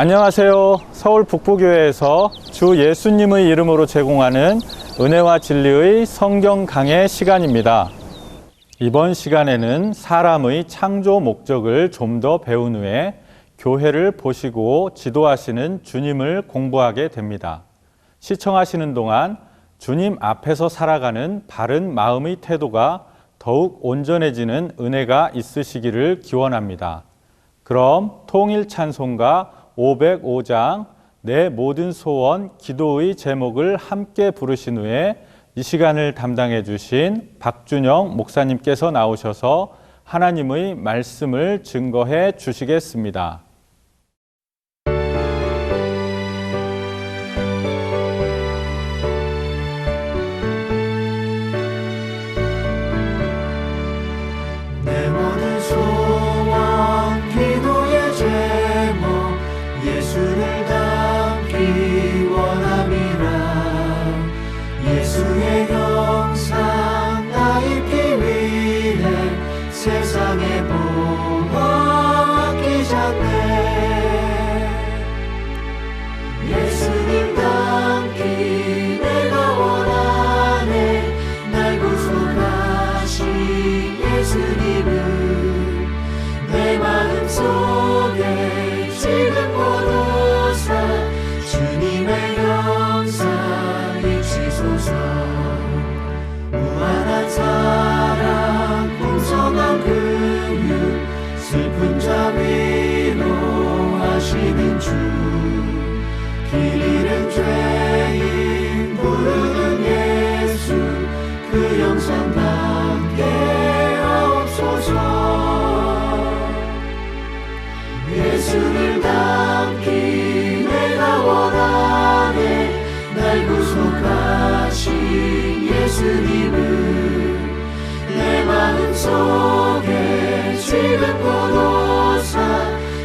안녕하세요. 서울 북부교회에서 주 예수님의 이름으로 제공하는 은혜와 진리의 성경 강해 시간입니다. 이번 시간에는 사람의 창조 목적을 좀 더 배운 후에 교회를 보시고 지도하시는 주님을 공부하게 됩니다. 시청하시는 동안 주님 앞에서 살아가는 바른 마음의 태도가 더욱 온전해지는 은혜가 있으시기를 기원합니다. 그럼 통일 찬송가 505장 내 모든 소원 기도의 제목을 함께 부르신 후에 이 시간을 담당해 주신 박준영 목사님께서 나오셔서 하나님의 말씀을 증거해 주시겠습니다. 예수님을 내 마음속에 지금 보도사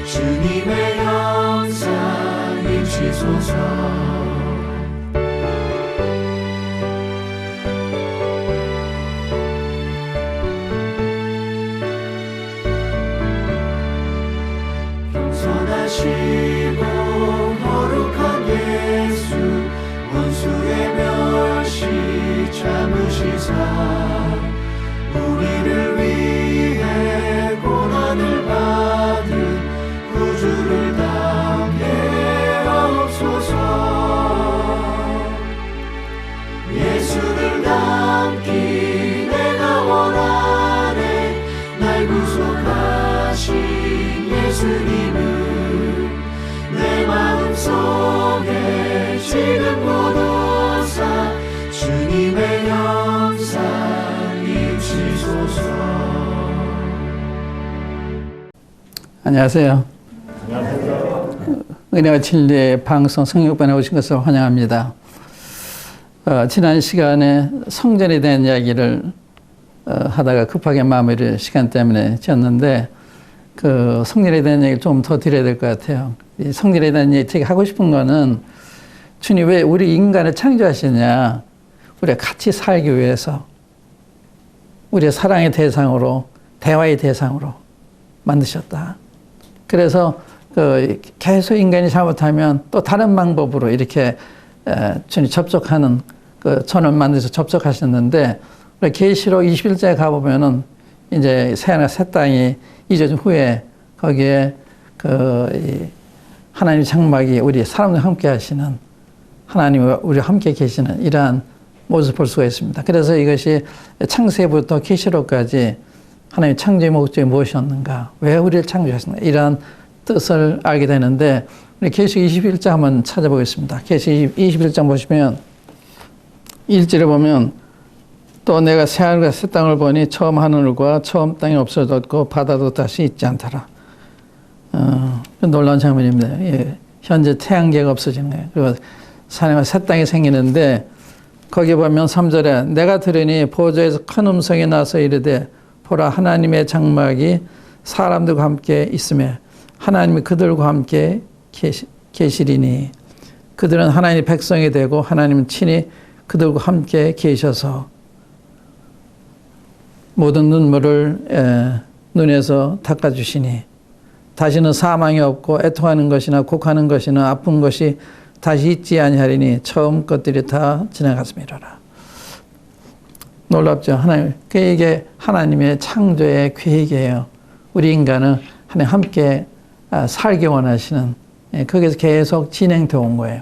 주님의 영상 입시소서 안녕하세요. 은혜와 진리의 방송 성육반에 오신 것을 환영합니다. 어, 지난 시간에 성전에 대한 이야기를 어, 하다가 급하게 마무리 시간 때문에 지었는데 그 성전에 대한 얘기를 좀 더 드려야 될 것 같아요. 이 성전에 대한 얘기 되게 하고 싶은 거는 주님 왜 우리 인간을 창조하시냐? 우리가 같이 살기 위해서 우리의 사랑의 대상으로 대화의 대상으로 만드셨다. 그래서 그 계속 인간이 잘못하면 또 다른 방법으로 이렇게 에, 주님 접촉하는 그 전을 만들어서 접촉하셨는데 계시록 21장에 가보면은 이제 새하늘 새 땅이 잊어진 후에 거기에 그이 하나님 장막이 우리 사람과 함께 하시는 하나님과 우리 함께 계시는 이러한 모습을 볼 수가 있습니다. 그래서 이것이 창세부터 계시록까지 하나님 창조의 목적이 무엇이었는가? 왜 우리를 창조하셨는가? 이러한 뜻을 알게 되는데 우리 계시 21장 한번 찾아보겠습니다. 계시 21장 보시면 1절에 보면 또 내가 새하늘과 새 땅을 보니 처음 하늘과 처음 땅이 없어졌고 바다도 다시 있지 않더라. 어, 놀라운 장면입니다. 예, 현재 태양계가 없어진 거예요. 그리고 산에가 새 땅이 생기는데 거기 보면 3절에 내가 들으니 보좌에서 큰 음성이 나서 이르되 보라 하나님의 장막이 사람들과 함께 있음에 하나님이 그들과 함께 계시, 계시리니 그들은 하나님의 백성이 되고 하나님은 친히 그들과 함께 계셔서 모든 눈물을 에, 눈에서 닦아주시니 다시는 사망이 없고 애통하는 것이나 곡하는 것이나 아픈 것이 다시 있지 아니하리니 처음 것들이 다 지나갔음이로라. 놀랍죠. 하나님. 그 이게 하나님의 창조의 계획이에요. 우리 인간은 하나님 함께 아, 살기 원하시는 예, 거기서 계속 진행되어 온 거예요.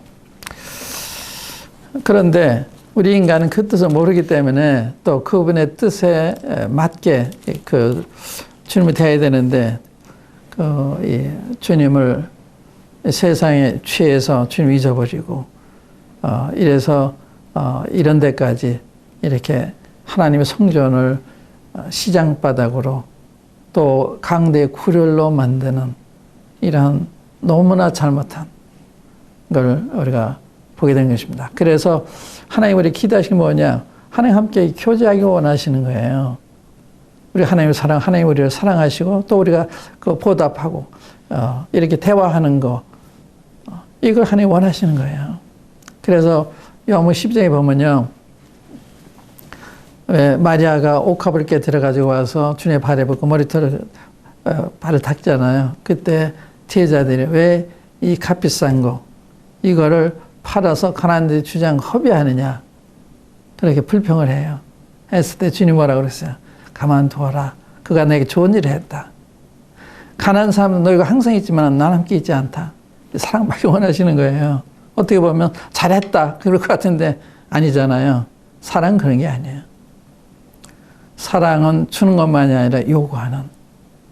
그런데 우리 인간은 그 뜻을 모르기 때문에 또 그분의 뜻에 맞게 그 주님이 되어야 되는데 그이 주님을 세상에 취해서 주님 잊어버리고 어 이래서 어 이런 데까지 이렇게 하나님의 성전을 어, 시장 바닥으로 또 강대 구렬로 만드는 이러한 너무나 잘못한 걸 우리가 보게 된 것입니다. 그래서 하나님 우리 기도하시는 뭐냐? 하나님 함께 교제하기 원하시는 거예요. 우리 하나님을 사랑, 하나님 우리를 사랑하시고 또 우리가 그 보답하고 어, 이렇게 대화하는 거 어, 이걸 하나님 원하시는 거예요. 그래서 요한복 10장에 보면요. 왜 마리아가 옥합을 깨뜨려 가지고 와서 주님의 발에 붓고 머리털을 어, 발을 닦잖아요. 그때 제자들이 왜 이 값비싼 거 이거를 팔아서 가난한데 주장 허비하느냐 그렇게 불평을 해요. 했을 때 주님 뭐라 그랬어요? 가만두어라. 그가 내게 좋은 일을 했다. 가난한 사람은 너희가 항상 있지만 난 함께 있지 않다. 사랑받기 원하시는 거예요. 어떻게 보면 잘했다. 그럴 것 같은데 아니잖아요. 사랑 그런 게 아니에요. 사랑은 주는 것만이 아니라 요구하는.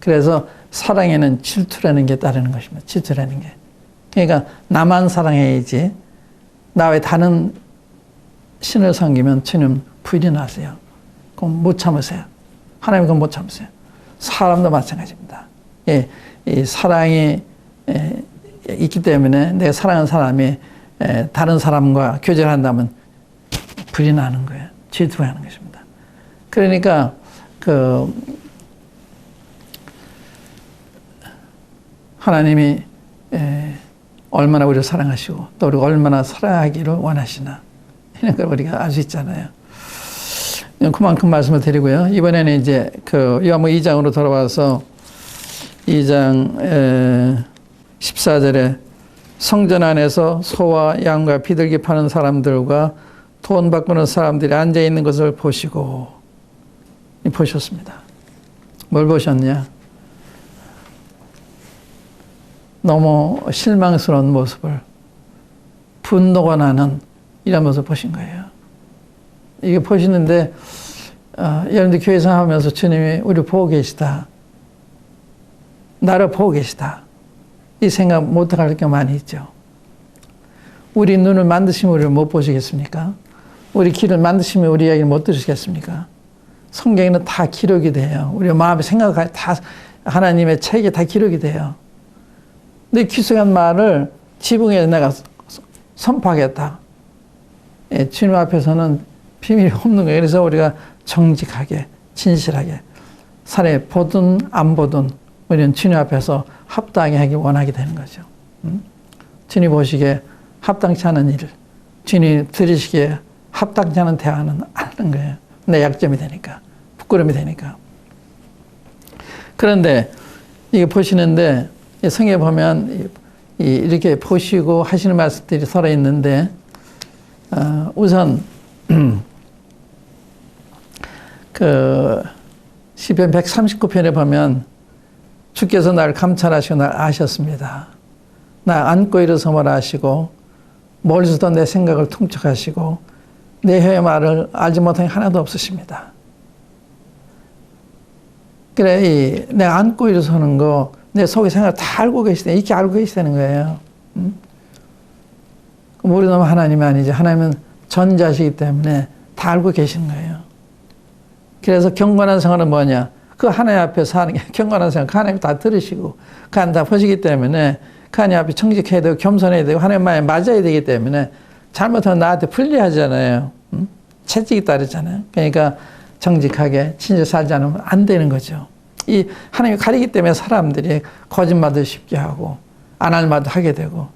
그래서 사랑에는 질투라는 게 따르는 것입니다. 질투라는 게. 그러니까 나만 사랑해야지. 나외 다른 신을 섬기면 주님 부인하세요. 그럼 못 참으세요. 하나님 그건 못 참으세요. 사람도 마찬가지입니다. 예, 이 사랑이 예, 있기 때문에 내가 사랑하는 사람이 예, 다른 사람과 교제를 한다면 불이 나는 거예요. 질투하는 것입니다. 그러니까 그 하나님이 에, 얼마나 우리를 사랑하시고 또 우리가 얼마나 사랑하기를 원하시나 이런 걸 우리가 알 수 있잖아요. 그만큼 말씀을 드리고요. 이번에는 이제 그 요한복 2장으로 돌아와서 2장 에, 14절에 성전 안에서 소와 양과 비둘기 파는 사람들과 돈 바꾸는 사람들이 앉아 있는 것을 보시고 보셨습니다. 뭘 보셨냐? 너무 실망스러운 모습을 분노가 나는 이런 모습을 보신 거예요. 이게 보시는데 어, 여러분들 교회 생활하면서 주님이 우리 보고 계시다. 나를 보고 계시다. 이 생각 못할 게 많이 있죠. 우리 눈을 만드시면 우리를 못 보시겠습니까? 우리 귀를 만드시면 우리 이야기를 못 들으시겠습니까? 성경에는 다 기록이 돼요. 우리 마음의 생각이 다 하나님의 책에 다 기록이 돼요. 내 귀속한 말을 지붕에 내가 선포하겠다. 예, 주님 앞에서는 비밀이 없는 거예요. 그래서 우리가 정직하게, 진실하게, 살에 보든 안 보든 우리는 주님 앞에서 합당하게 하기 원하게 되는 거죠. 음? 주님 보시기에 합당치 않은 일, 주님 들으시기에 합당치 않은 대화는 안 하는 거예요. 내 약점이 되니까, 부끄러움이 되니까. 그런데 이게 보시는데 성에 보면 이렇게 보시고 하시는 말씀들이 서로 있는데 어, 우선 그 시편 139편에 보면 주께서 나를 감찰하시고 날 아셨습니다. 나 안고 일어서말 하시고 멀리서도 내 생각을 통촉하시고 내 혀의 말을 알지 못한 게 하나도 없으십니다. 그래, 이, 내가 안고 일어서는 거, 내 속의 생각을 다 알고 계시다. 이렇게 알고 계시다는 거예요. 음? 우리는 하나님이 아니지. 하나님은 전자시기 때문에 다 알고 계시는 거예요. 그래서 경건한 생활은 뭐냐? 그 하나님 앞에 사는 게 경건한 생활, 그 하나님 다 들으시고, 그 하나님 다 보시기 때문에 그 하나님 앞에 청직해야 되고 겸손해야 되고 하나님 말에 맞아야 되기 때문에 잘못하면 나한테 불리하잖아요. 음? 채찍이 따르잖아요. 그러니까 정직하게 친절 살지 않으면 안 되는 거죠. 이 하나님이 가리기 때문에 사람들이 거짓말도 쉽게 하고 안 할 말도 하게 되고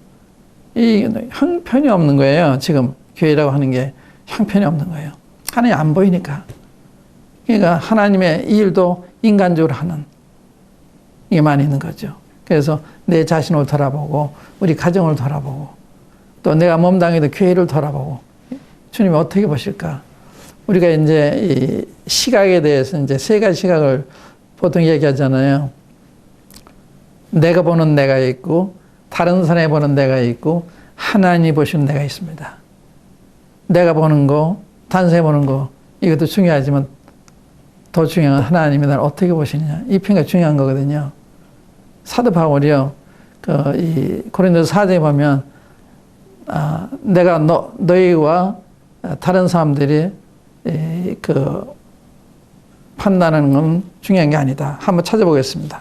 이 형편이 없는 거예요. 지금 교회라고 하는 게 형편이 없는 거예요. 하나님 안 보이니까. 그러니까 하나님의 이 일도 인간적으로 하는 이게 많이 있는 거죠. 그래서 내 자신을 돌아보고 우리 가정을 돌아보고 또 내가 몸당에도 교회를 돌아보고 주님이 어떻게 보실까? 우리가 이제 이 시각에 대해서 이제 세 가지 시각을 보통 얘기하잖아요. 내가 보는 내가 있고 다른 사람이 보는 내가 있고 하나님이 보시는 내가 있습니다. 내가 보는 거, 사람이 보는 거 이것도 중요하지만 더 중요한 건 하나님이 나를 어떻게 보시느냐 이 평가 중요한 거거든요. 사도 바울이요, 그 이 고린도서 4장에 보면 아, 내가 너 너희와 다른 사람들이 이, 그 판단하는 건 중요한 게 아니다. 한번 찾아보겠습니다.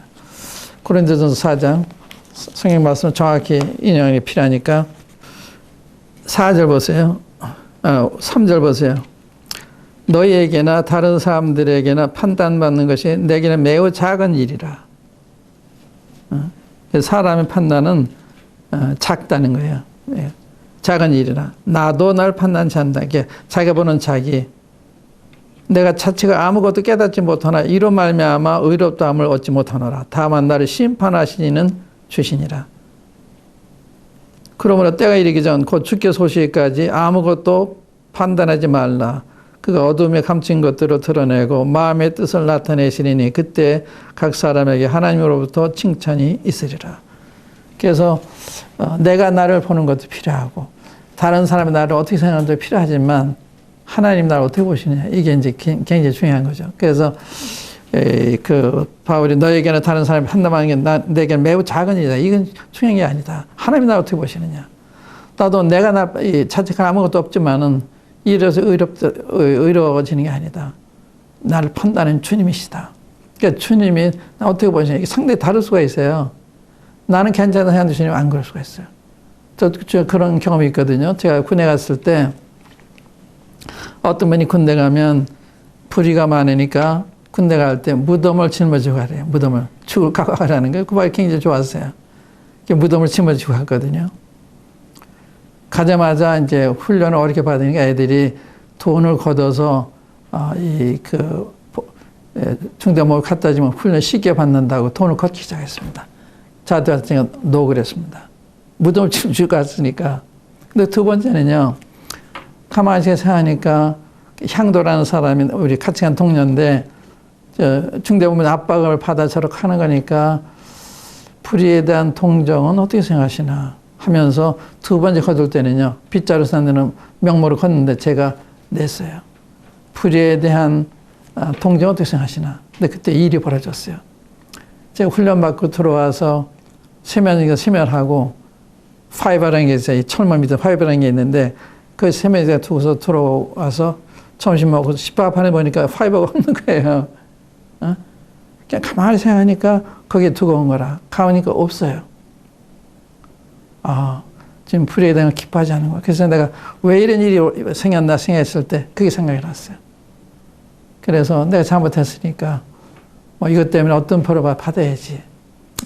고린도전서 4장 성경 말씀 정확히 인용이 필요하니까 4절 보세요. 아, 3절 보세요. 너희에게나 다른 사람들에게나 판단받는 것이 내게는 매우 작은 일이라. 어? 사람의 판단은 어, 작다는 거예요. 예. 작은 일이라. 나도 날 판단치 않는다. 이게 자기가 보는 자기. 내가 자체가 아무것도 깨닫지 못하나 이로 말미암아 의롭다함을 얻지 못하노라. 다만 나를 심판하시니는 주시니라. 그러므로 때가 이르기 전곧 주께 소시기까지 아무것도 판단하지 말라. 그가 어둠에 감춘 것들을 드러내고 마음의 뜻을 나타내시리니 그때 각 사람에게 하나님으로부터 칭찬이 있으리라. 그래서 어, 내가 나를 보는 것도 필요하고 다른 사람이 나를 어떻게 생각하는도 필요하지만 하나님 나를 어떻게 보시느냐 이게 이제 굉장히 중요한 거죠. 그래서 그 바울이 너에게는 다른 사람이 판단하는 게 나, 내게는 매우 작은 일이다. 이건 중요한 게 아니다. 하나님이 나를 어떻게 보시느냐. 나도 내가 나 자책할 아무것도 없지만은 이래서 의롭 의로워지는 게 아니다. 나를 판단하는 주님이시다. 그러니까 주님이 나 어떻게 보시냐. 이게 상당히 다를 수가 있어요. 나는 괜찮다 생각하는데 주님 안 그럴 수가 있어요. 저, 저 그런 경험이 있거든요. 제가 군에 갔을 때 어떤 분이 군대 가면 불의가 많으니까 군대 갈 때 무덤을 짊어지고 가래요. 무덤을 죽을 가라는 거예요. 그 말이 굉장히 좋았어요. 무덤을 짊어지고 갔거든요. 가자마자 이제 훈련을 어렵게 받으니까 애들이 돈을 걷어서 어, 이그 중대목을 갖다 주면 훈련 쉽게 받는다고 돈을 걷기 시작했습니다. 저한테 제가 노그를 했습니다. 무덤을 춤추고 갔으니까. 근데 두 번째는요, 가만히 생각하니까 향도라는 사람이 우리 같이 간 동료인데, 중대 보면 압박을 받아 저렇게 하는 거니까 불의에 대한 동정은 어떻게 생각하시나 하면서 두 번째 거둘 때는요, 빗자루 산다는 명모를 걷는데 제가 냈어요. 불의에 대한 아, 동정 어떻게 생각하시나. 근데 그때 일이 벌어졌어요. 제가 훈련받고 들어와서 세면이가 세면하고 파이버라는 게 있어요. 철만 밑에 파이버라는 게 있는데 그 세면이가 두고서 들어와서 점심 먹고 식밥하는 보니까 파이버가 없는 거예요. 어? 그냥 가만히 생각하니까 거기에 두고 온 거라. 가보니까 없어요. 아, 지금 불의에 대한 기뻐하지 않는 거야. 그래서 내가 왜 이런 일이 생겼나 생각했을 때 그게 생각이 났어요. 그래서 내가 잘못했으니까 뭐 이것 때문에 어떤 벌을 받아야지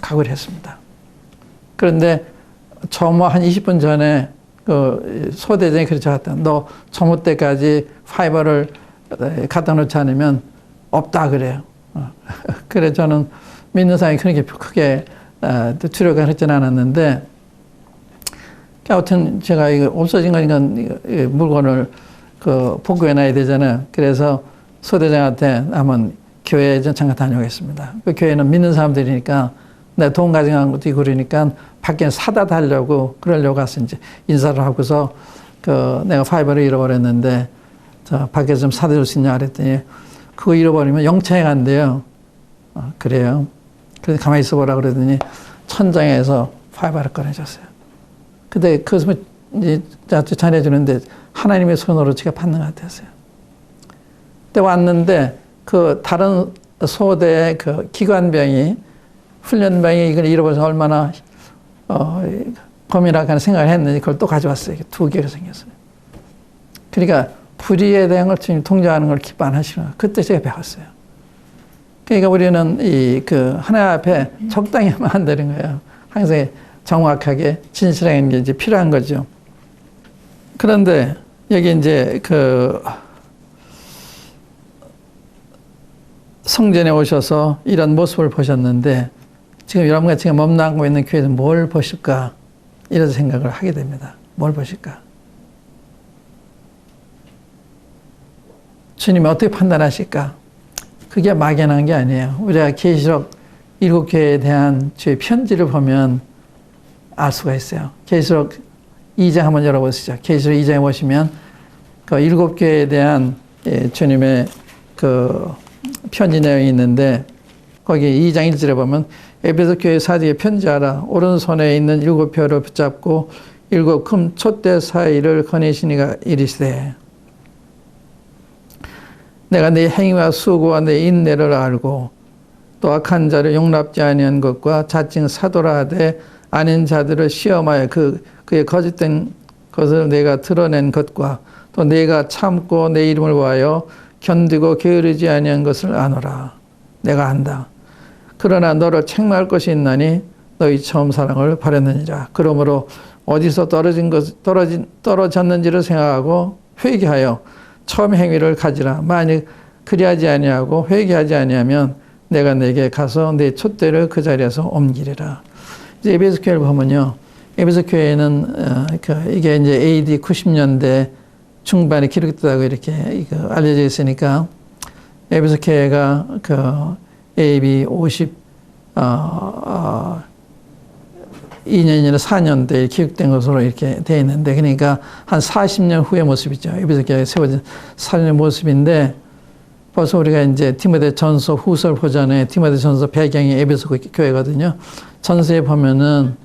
각오를 했습니다. 그런데 점호 한 20분 전에 그 소대장이 그렇게 왔다. 너 점호 때까지 파이버를 갖다 놓지 않으면 없다 그래요. 어. 그래 저는 믿는 사람이 그렇게 크게 두려움을 하진 않았는데 아무튼 제가 이거 없어진 거니까 물건을 그 복구해 놔야 되잖아요. 그래서 소대장한테 한번 교회 좀 잠깐 다녀오겠습니다. 그 교회는 믿는 사람들이니까 내가 돈 가져간 것도 있고 그러니까 밖에 사다 달려고 그러려고 가서 이제 인사를 하고서 그 내가 파이버를 잃어버렸는데 저 밖에서 좀 사다 줄 수 있냐 그랬더니 그거 잃어버리면 영창에 간대요. 어, 그래요. 그래서 가만히 있어 보라 그러더니 천장에서 파이버를 꺼내줬어요. 근데 그것을 이제 전해주는데 하나님의 손으로 제가 받는 것 같았어요. 그때 왔는데 그 다른 소대의 그 기관병이 훈련병이 이걸 잃어버려서 얼마나 어, 범이라고 하는 생각을 했는지 그걸 또 가져왔어요. 두 개로 생겼어요. 그러니까 불의에 대한 걸 주님 통제하는 걸 기뻐 안 하시는 그때 제가 배웠어요. 그러니까 우리는 이 그 하나님 앞에 적당히 하면 안 되는 거예요. 항상 정확하게 진실하게 게 이제 필요한 거죠. 그런데 여기 이제 그 성전에 오셔서 이런 모습을 보셨는데 지금 여러분과 지금 몸담고 있는 교회에서 뭘 보실까? 이런 생각을 하게 됩니다. 뭘 보실까? 주님이 어떻게 판단하실까? 그게 막연한 게 아니에요. 우리가 계시록 일곱 교회에 대한 주의 편지를 보면 알 수가 있어요. 계시록 2장 한번 열어보시죠. 계시록 2장에 보시면 그 일곱 교회에 대한 예, 주님의 그 편지 내용이 있는데 거기 2장 1절에 보면 에베소 교회 사직에 편지하라 오른손에 있는 일곱 표를 붙잡고 일곱 금 촛대 사이를 거니시니가 이르시되 내가 네 행위와 수고와 내 인내를 알고 또 악한 자를 용납지 아니한 것과 자칭 사도라 하되 아닌 자들을 시험하여 그 그의 거짓된 것을 내가 드러낸 것과 또 내가 참고 내 이름을 위하여 견디고 게으르지 아니한 것을 아노라. 내가 안다 그러나 너를 책망할 것이 있나니 너희 처음 사랑을 버렸느니라 그러므로 어디서 떨어진 것 떨어진 떨어졌는지를 생각하고 회개하여 처음 행위를 가지라 만일 그리하지 아니하고 회개하지 아니하면 내가 내게 가서 내 촛대를 그 자리에서 옮기리라. 이제 에베소 교회를 보면요. 에베소 교회는 어, 그 이게 이제 AD 90년대 중반에 기록됐다고 이렇게 이거 알려져 있으니까 에베소 교회가 그 AD 50 어, 어, 2년이나 4년대에 기록된 것으로 이렇게 되어 있는데 그러니까 한 40년 후의 모습이죠. 에베소 교회가 세워진 4년의 모습인데 벌써 우리가 이제 티모데 전서 후설 보잖아요. 티모데 전서 배경이 에베소 교회거든요. 전서에 보면은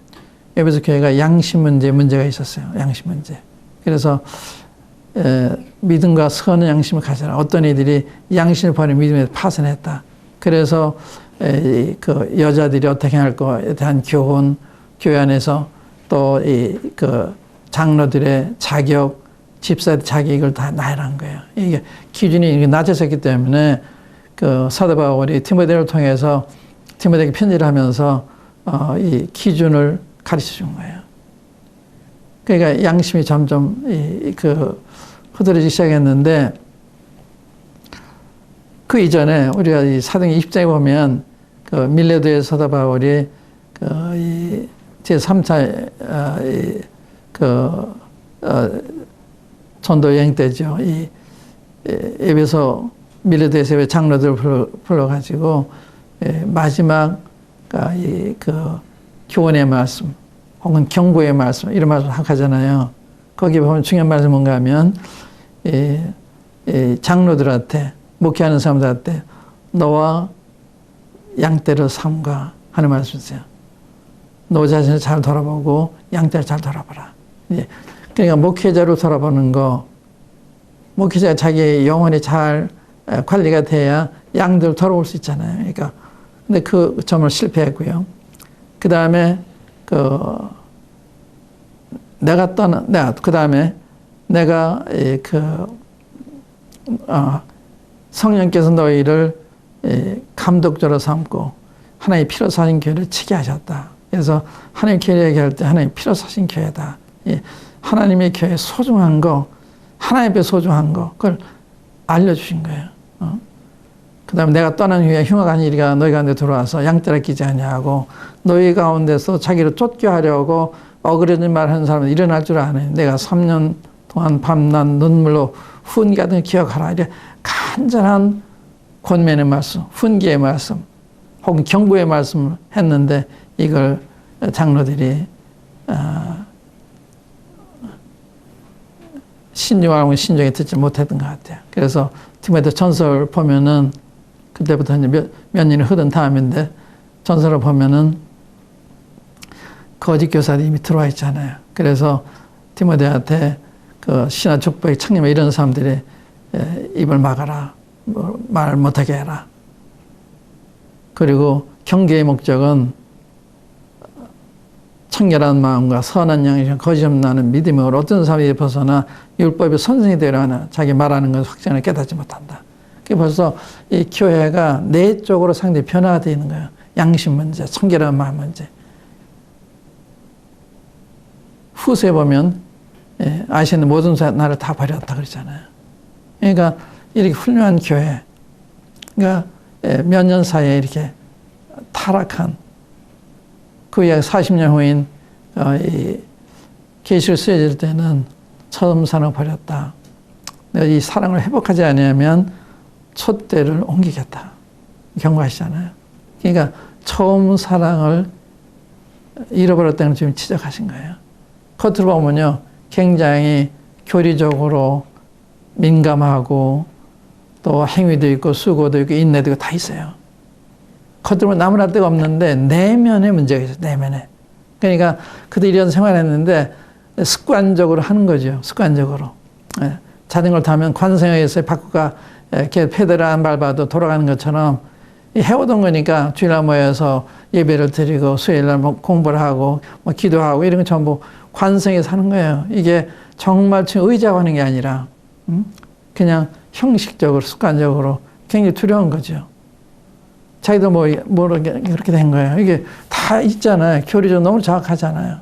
에베소 교회가 양심 문제 문제가 있었어요. 양심 문제. 그래서 에, 믿음과 선한 양심을 가져라. 어떤 이들이 양심을 버린 믿음에 파산했다. 그래서 에, 그 여자들이 어떻게 할 거에 대한 교훈, 교회 안에서 또 이 그 장로들의 자격, 집사의 자격을 다 나열한 거예요. 이게 기준이 낮아졌기 때문에 그 사도 바울이 티모데를 통해서 티모데에게 편지를 하면서 어, 이 기준을 가르쳐 준 거예요. 그러니까 양심이 점점 이, 그 흐드러지기 시작했는데 그 이전에 우리가 이 사도행 20장에 보면 그 밀레도의 사도 바울이 그이 제3차 어, 이, 그 어, 전도 여행 때죠. 이 에베소 밀레도에서 장로들 불러, 불러가지고 마지막 이그 교훈의 말씀 혹은 경고의 말씀 이런 말을 하잖아요. 거기 보면 중요한 말씀 뭔가 하면 이, 이 장로들한테 목회하는 사람들한테 너와 양떼를 삼가 하는 말씀이세요. 너 자신을 잘 돌아보고 양떼를 잘 돌아보라. 예. 그러니까 목회자로 돌아보는 거, 목회자가 자기 영혼이 잘 관리가 돼야 양들 돌아올 수 있잖아요. 그러니까 근데 그 점을 실패했고요. 그 다음에 그 내가 떠나 내가 그 다음에 내가 그 어, 성령께서 너희를 감독자로 삼고 하나님 피로 사신 교회를 치게 하셨다. 그래서 하나님 교회 얘기할 때 하나님 피로 사신 교회다. 하나님의 교회 소중한 거, 하나님 앞에 소중한 거, 그걸 알려주신 거예요. 어? 그 다음에 내가 떠난 후에 흉악한 일이가 너희 가운데 들어와서 양떼를 끼지 아니하고 너희 가운데서 자기를 쫓겨하려고 어그러진 말 하는 사람은 일어날 줄 아네. 내가 3년 동안 밤낮 눈물로 훈계하던 기억하라. 이래 간절한 권면의 말씀, 훈계의 말씀, 혹은 경고의 말씀을 했는데 이걸 장로들이 어, 신중하고 신중히 듣지 못했던 것 같아요. 그래서 티모데 전설 보면은 그때부터 이제 몇, 몇 년이 흐른 다음인데 전설을 보면은 거짓 교사들이 이미 들어와 있잖아요. 그래서 티모데한테 그 신화 족보의 청년 이런 사람들이 입을 막아라. 뭐말 못하게 해라. 그리고 경계의 목적은 청결한 마음과 선한 양심, 거짓없는 나는 믿음으로 어떤 사람이 벗어나 율법의 선생이 되려나 자기 말하는 것을 확신을 깨닫지 못한다. 그게 벌써 이 교회가 내 쪽으로 상당히 변화가 되어 있는 거예요. 양심 문제, 청결한 마음 문제. 후세 보면 예, 아시는 모든 나를 다 버렸다 그러잖아요. 그러니까 이렇게 훌륭한 교회, 그러니까 예, 몇년 사이에 이렇게 타락한 그 약 40년 후인 어, 이 계시를 쓰여질 때는 처음 사랑을 버렸다. 내가 이 사랑을 회복하지 않으면 촛대를 옮기겠다. 경고하시잖아요. 그러니까 처음 사랑을 잃어버렸다는 지금 지적하신 거예요. 겉으로 보면요. 굉장히 교리적으로 민감하고 또 행위도 있고 수고도 있고 인내도 있고 다 있어요. 겉으로 나무랄 데가 없는데 내면에 문제가 있어요. 내면에. 그러니까 그들이 이런 생활했는데 습관적으로 하는 거죠. 습관적으로. 예. 자전거를 타면 관성에 의해서 바꾸가 이렇게 페달을 안 밟아도 돌아가는 것처럼 이 해오던 거니까 주일날 모여서 예배를 드리고 수요일날 뭐 공부를 하고 뭐 기도하고 이런 건 전부 관성에 사는 거예요. 이게 정말 의자고 하는 게 아니라 음? 그냥 형식적으로 습관적으로 굉장히 두려운 거죠. 자기도 뭐 모르게 그렇게 된 거예요. 이게 다 있잖아요. 교리적 너무 정확하잖아요.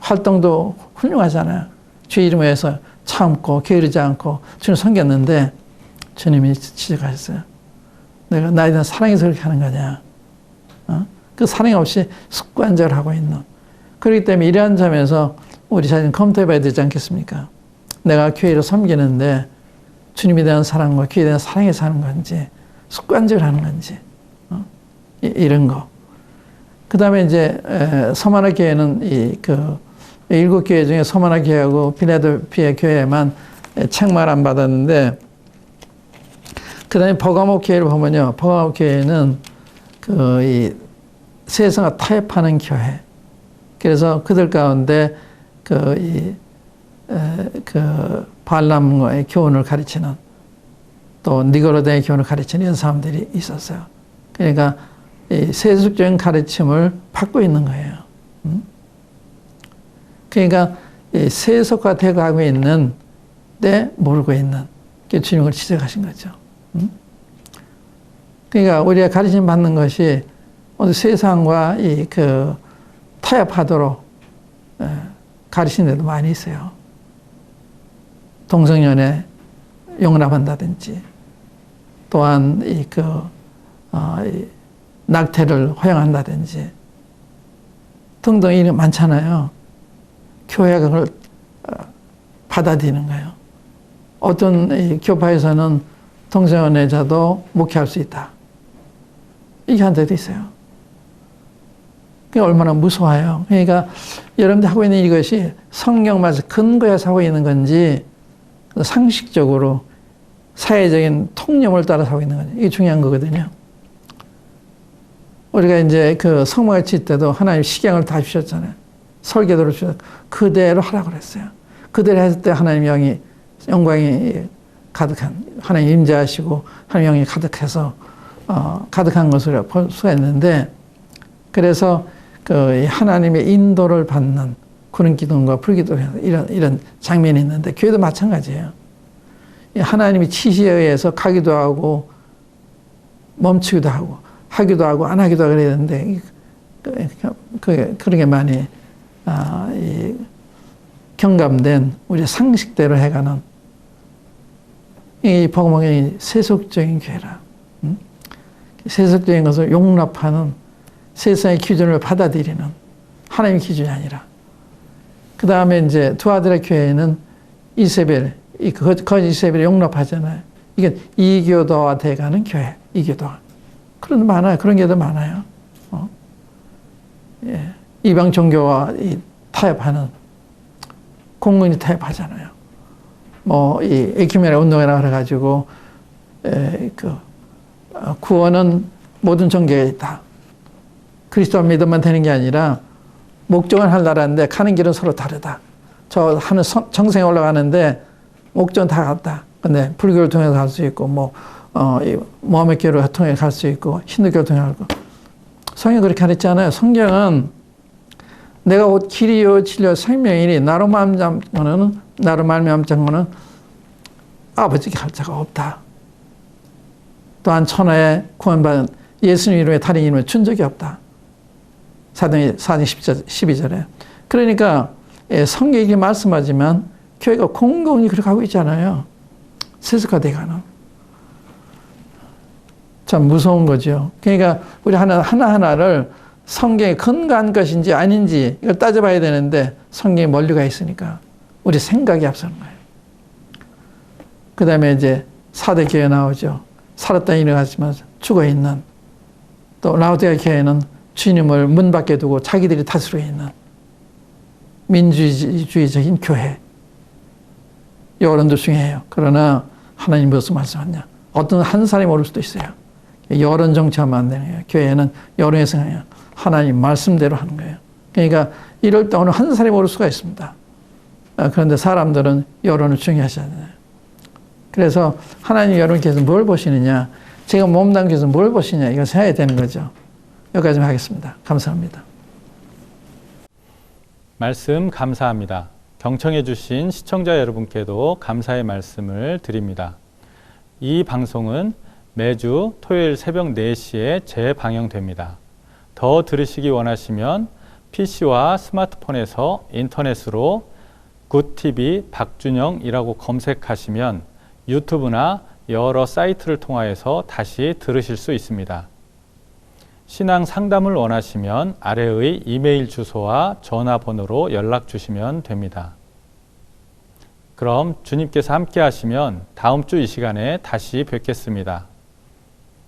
활동도 훌륭하잖아요. 주 이름 위해서 참고 게으르지 않고 주님 섬겼는데 주님이 지적하셨어요. 내가 나에 대한 사랑에서 그렇게 하는 거냐. 어? 그 사랑이 없이 습관적으로 하고 있는. 그렇기 때문에 이러한 점에서 우리 자신 검토해 봐야 되지 않겠습니까? 내가 교회를 섬기는데 주님에 대한 사랑과 교회에 대한 사랑에 사는 건지 습관적으로 하는 건지 어? 이, 이런 거. 그 다음에 이제 에, 서만화 교회는 이 그 일곱 교회 중에 서만화 교회하고 필라델피아 교회만 책만 안 받았는데 그 다음에 버가모 교회를 보면요. 버가모 교회는 그 이 세상과 타협하는 교회. 그래서 그들 가운데 그 이 그 발람과의 교훈을 가르치는 또 니고로데의 교훈을 가르치는 이런 사람들이 있었어요. 그러니까 이 세속적인 가르침을 받고 있는 거예요. 음? 그러니까 이 세속화 돼 가고 있는 데 모르고 있는 게 주님을 지적하신 거죠. 음? 그러니까 우리가 가르침 받는 것이 오늘 세상과 이 그 타협하도록 가르치는 데도 많이 있어요. 동성연애 용납한다든지 또한 이그 어, 이 낙태를 허용한다든지 등등 이런 많잖아요. 교회가 그걸 어, 받아들이는 거예요. 어떤 이 교파에서는 동성연애자도 목회할 수 있다. 이게 한 데도 있어요. 그게 얼마나 무서워요. 그러니까 여러분들 하고 있는 이것이 성경마저 근거에서 하고 있는 건지 상식적으로 사회적인 통념을 따라서 하고 있는 건지 이게 중요한 거거든요. 우리가 이제 그칠 때도 하나님 식양을 다 주셨잖아요. 설계도를 주셨 그대로 하라고 그랬어요. 그대로 했을 때 하나님 영이 영광이 가득한 하나님 임재하시고 하나님 영이 가득해서 어, 가득한 것을 볼 수가 있는데 그래서 그 하나님의 인도를 받는 구름 기둥과 불기둥 이런 이런 장면이 있는데 교회도 마찬가지예요. 하나님이 치시에 의해서 가기도 하고 멈추기도 하고 하기도 하고 안 하기도 하고 그래야 되는데 그, 그, 그런 게 많이 아, 이 경감된 우리 상식대로 해가는 이 복음이 세속적인 교회라. 음? 세속적인 것을 용납하는 세상의 기준을 받아들이는 하나님의 기준이 아니라. 그 다음에 이제 두 아들의 교회는 이세벨, 이 거짓 이세벨을 용납하잖아요. 이게 이교도화 돼가는 교회, 이교도화. 그런 많아요. 그런 게도 많아요. 어? 예. 이방 종교와 이 타협하는 공문이 타협하잖아요. 뭐, 이 에큐메네 운동이라 그래가지고, 에, 그, 어, 구원은 모든 종교에 있다. 그리스도 믿으면 되는 게 아니라, 목적은 하나라는데 가는 길은 서로 다르다. 저 하늘 정상에 올라가는데 목적은 다 같다. 근데 불교를 통해서 갈 수 있고, 뭐, 어, 이 모하메교를 통해 갈 수 있고, 힌두교를 통해 가고. 성경 그렇게 가르치잖아요. 성경은 내가 곧 길이요 진리요 생명이니 나로 말미암자는 나로 말미암자는 아버지께 할 자가 없다. 또한 천하에 구원받은 예수님 이름에 다른 이름에 준 적이 없다. 사도행 4장 12절에. 그러니까 예, 성경이 말씀하지만 교회가 공공이 그렇게 하고 있잖아요. 세속화돼가는. 참 무서운 거죠. 그러니까 우리 하나, 하나하나를 성경이 근거한 것인지 아닌지 이걸 따져봐야 되는데 성경이 멀리 가 있으니까 우리 생각이 앞서는 거예요. 그 다음에 이제 사대 교회 나오죠. 살았다 일어났지만 죽어 있는 또 라우디아 교회는 주님을 문 밖에 두고 자기들이 다스리고 있는 민주주의적인 교회. 여론도 중요해요. 그러나 하나님 무슨 말씀하냐? 어떤 한 사람이 오를 수도 있어요. 여론 정치하면 안 되는 거예요. 교회는 여론에서 그냥 하나님 말씀대로 하는 거예요. 그러니까 이럴 때 어느 한 사람이 오를 수가 있습니다. 아, 그런데 사람들은 여론을 중요하시잖아요. 그래서 하나님 여러분께서 뭘 보시느냐, 제가 몸담겨서 뭘 보시냐, 이걸 생각해야 되는 거죠. 여기까지 하겠습니다. 감사합니다. 말씀 감사합니다. 경청해 주신 시청자 여러분께도 감사의 말씀을 드립니다. 이 방송은 매주 토요일 새벽 4시에 재방영됩니다. 더 들으시기 원하시면 PC와 스마트폰에서 인터넷으로 굿TV 박준영이라고 검색하시면 유튜브나 여러 사이트를 통하여서 다시 들으실 수 있습니다. 신앙 상담을 원하시면 아래의 이메일 주소와 전화번호로 연락 주시면 됩니다. 그럼 주님께서 함께 하시면 다음 주 이 시간에 다시 뵙겠습니다.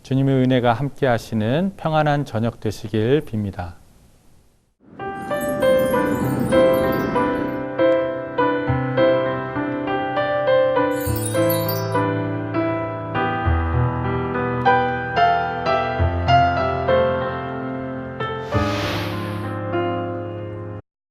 주님의 은혜가 함께 하시는 평안한 저녁 되시길 빕니다.